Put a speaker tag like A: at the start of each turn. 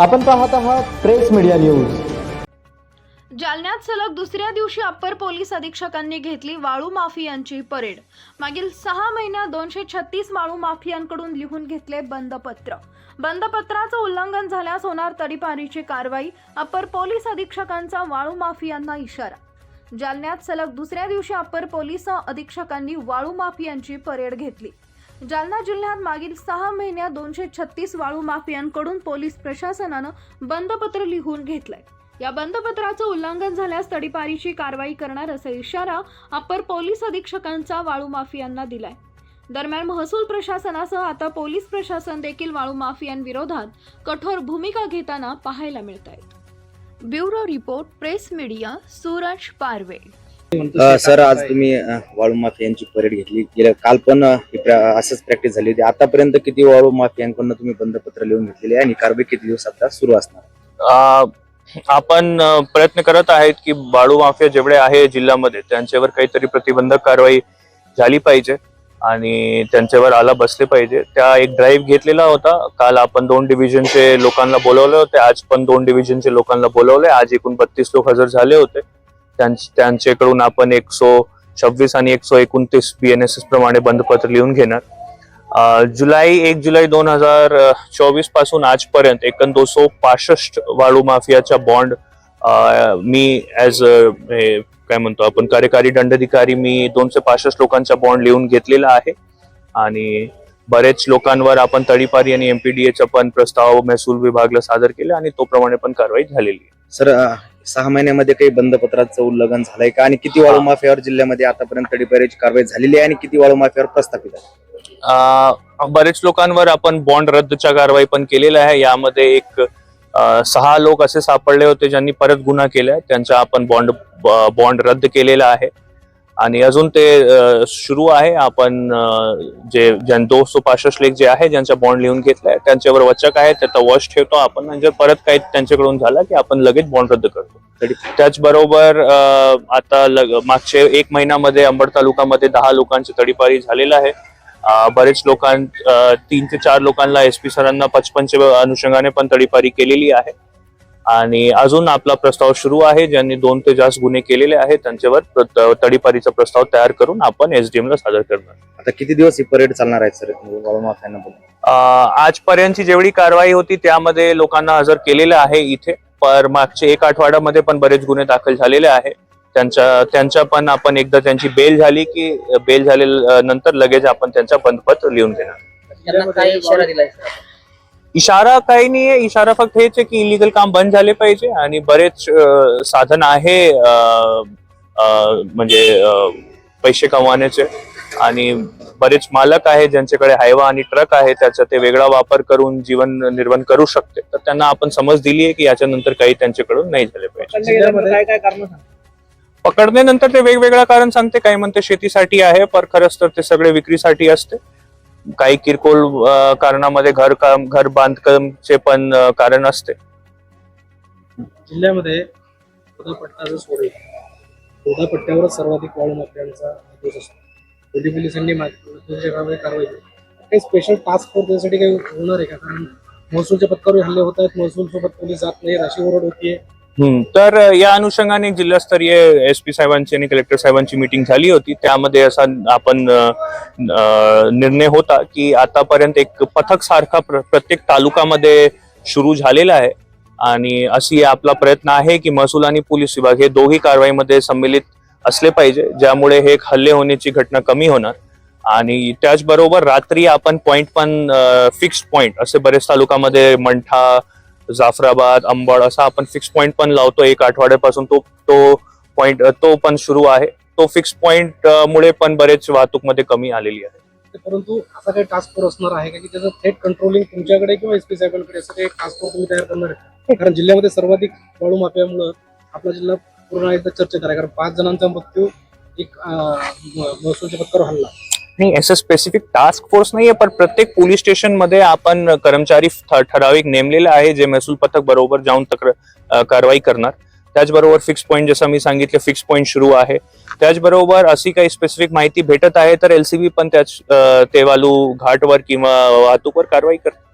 A: आपण पाहत आहात प्रेस मीडिया न्यूज.
B: जालन्यात सलग दुसऱ्या दिवशी अप्पर पोलीस अधीक्षकांनी घेतली वाळू माफियांची परेड. मागील सहा महिन्यात दोनशे छत्तीस वाळू माफियांकडून लिहून घेतले बंदपत्र. बंदपत्राचं उल्लंघन झाल्यास होणार तडीपारीची कारवाई अप्पर पोलीस अधीक्षकांचा वाळू माफियांना इशारा. जालन्यात सलग दुसऱ्या दिवशी अप्पर पोलीस अधीक्षकांनी वाळू माफियांची परेड घेतली. जालना जिल्ह्यात मागील सहा महिन्यात दोनशे छत्तीस वाळू माफियांकडून पोलीस प्रशासनानं बंदपत्र लिहून घेतलंय. या बंदपत्राचं उल्लंघन झाल्यास तडीपारीची कारवाई करणार असा इशारा अप्पर पोलीस अधीक्षकांचा वाळू माफियांना दिलाय. दरम्यान महसूल प्रशासनासह आता पोलीस प्रशासन देखील वाळू माफियांविरोधात कठोर भूमिका घेताना पाहायला मिळत आहेत bureau report press media Suraj Parve.
C: अ, सर आज तुम्ही अ, वाळू माफियांची परेड घेतली. गेल्या काल पण अ, ही प्र- असंच प्रॅक्टिस झाली होती. आतापर्यंत किती वाळू माफियांकडून तुम्ही बंदपत्र लिहून घेतलेले आहे आणि कारवाई किती दिवस आता सुरू असणार
D: आ, आपण अ, प्रयत्न करत आहेत की बाळू माफिया जेवढे आहे जिल्ह्यामध्ये त्यांच्यावर काहीतरी प्रतिबंधक कारवाई झाली पाहिजे आणि त्यांच्यावर आला बसले पाहिजे. त्या एक ड्राईव्ह घेतलेला होता. काल आपण दोन डिव्हिजनचे लोकांना बोलवले होते. आज पण दोन डिव्हिजनचे लोकांना बोलवले आज एकूण बत्तीस लोक हजर झाले होते. त्यांच्याकडून आपण एकशे छव्वीस आणि एकशे एकोणतीस वी एन एस प्रमाणे बंदपत्र लिहून घेणार. जुलै एक जुलै दोन हजार चोवीसपासून आजपर्यंत एकूण दोनशे पासष्ट वाळू माफियाचा बॉन्ड मी ॲज काय म्हणतो आपण कार्यकारी दंडाधिकारी मी दोनशे पासष्ट लोकांचा बॉन्ड लिहून घेतलेला आहे. आणि बरेच लोकांवर आपण तडीपारी आणि एमपीडीएचा पण प्रस्ताव महसूल विभागला सादर केले आणि तो प्रमाणे पण कारवाई झालेली आहे.
C: सर सहा महिन्यामध्ये काही बंदपत्राचं उल्लंघन झालंय का? आणि किती वाळू माफियावर जिल्ह्यामध्ये आतापर्यंत तडीपारीची कारवाई झालेली आहे आणि किती वाळू माफियावर प्रस्थापित आहे
D: अ, बरेच लोकांवर आपण बॉन्ड रद्दच्या कारवाई पण केलेल्या आहे. यामध्ये एक सहा लोक असे सापडले होते ज्यांनी परत गुन्हा केला त्यांचा आपण बॉन्ड बॉन्ड रद्द केलेला आहे. आणि अजून ते सुरू आहे. आपण जे ज्यां दोनशे पासष्ट लेख जे आहे ज्यांचा बॉन्ड लिहून घेतलाय त्यांच्यावर वचक आहे. त्याचा वॉश ठेवतो आपण. आणि जर परत काही त्यांच्याकडून झाला की आपण लगेच बॉन्ड रद्द करतो. त्याचबरोबर आता लग- मागचे एक महिन्यामध्ये अंबड तालुकामध्ये दहा लोकांची तडीपारी झालेलं आहे. बरेच लोकां तीन ते चार लोकांना एस पी सरांना पचपनच्या अनुषंगाने पण तडीपारी केलेली आहे. आणि अजून आपला प्रस्ताव सुरू आहे ज्यांनी दोन ते जास्त गुन्हे केलेले आहेत त्यांच्यावर प्र- तडीपारीचा प्रस्ताव तयार करून आपण एसडीएम ला सादर करणार.
C: आता किती दिवस ही परेड चालणार आहे सर?
D: अ, आजपर्यंतची जेवढी कारवाई होती त्यामध्ये लोकांना हजर केलेलं आहे इथे. पर मागचे एक आठवड्यामध्ये पण बरेच गुन्हे दाखल झालेले आहे. त्यांच्या त्यांच्या पण आपण एकदा त्यांची बेल झाली की बेल झाले नंतर लगेच आपण त्यांचा बंदपत्र लिहून देणार.
E: त्यांना काय इशारा
D: काही नाहीये. इशारा फक्त हेच आहे की इलिगल काम बंद झाले पाहिजे आणि बरेच साधन आहे म्हणजे पैसे कमवण्याचे. आणि बरेच मालक आहे ज्यांच्याकडे हायवा आणि ट्रक आहे त्याचा ते वेगळा वापर करून जीवन निर्वहन करू शकते. तर त्यांना आपण समज दिली आहे की याच्यानंतर काही त्यांच्याकडून नाही झाले पाहिजे. पकडल्यानंतर ते वेगवेगळं कारण सांगते. काही म्हणते शेतीसाठी आहे पर खरंच तर ते सगळे विक्रीसाठी असते. काही किरकोळ कारणामध्ये घर काम घर बांधकामचे पण कारण असते.
F: जिल्ह्यामध्ये पट्टा सोडेल चौदा पट्ट्यावर सर्वाधिक वाळू माफियांचा दोष असतो. पोलिसांनी कारवाई केली काही स्पेशल टास्क फोर्स त्यासाठी काही होणार आहे का? कारण महसूलचे पत्कावर हल्ले होत आहेत महसूल सोबत पोलीस जात नाही राशी ओरड होतीये.
D: तर या अनुषंगाने जिल्हास्तरीय एस पी साहेबांची आणि कलेक्टर साहेबांची मीटिंग झाली होती. त्यामध्ये असा आपण निर्णय होता की आतापर्यंत एक पथक सारखा प्र- प्रत्येक तालुक्यामध्ये सुरू झालेला आहे. आणि अशी आपला प्रयत्न आहे की महसूल आणि पोलीस विभाग हे दोघी कारवाईमध्ये सम्मिलित असले पाहिजे ज्यामुळे हे एक हल्ले होण्याची घटना कमी होणार. आणि त्याचबरोबर रात्री आपण पॉइंट पण फिक्स पॉइंट असे बरेच तालुक्यामध्ये मंठा जाफराबाद अंबड असा आपण फिक्स पॉइंट पण लावतो एक आठवड्यापासून. तो तो पॉइंट तो पण सुरू आहे. तो फिक्स पॉइंट मुळे पण बरेच वाहतूकमध्ये कमी आलेली आहे.
F: परंतु असा काही टास्क फोर्स असणार आहे का? की त्याचं थेट कंट्रोलिंग तुमच्याकडे किंवा एस पी साहेबांकडे असं काही टास्क फोर्स तुम्ही तयार करणार आहे कारण जिल्ह्यामध्ये सर्वाधिक वाळू माफियामुळं आपला जिल्हा पूर्ण एकदा चर्चेत आहे. कारण पाच जणांचा मृत्यू एक महसूलच्या पथकावर हल्ला.
D: नाही असं स्पेसिफिक टास्क फोर्स नाहीये पण प्रत्येक पोलीस स्टेशनमध्ये आपण कर्मचारी ठराविक नेमलेले आहे जे महसूल पथक बरोबर जाऊन तक्र कारवाई करणार. त्याचबरोबर फिक्स पॉईंट जसं मी सांगितलं फिक्स पॉईंट सुरू आहे. त्याचबरोबर अशी काही स्पेसिफिक माहिती भेटत आहे तर एलसीबी पण त्याच तेवालू घाटवर किंवा वाहतूकवर कारवाई करते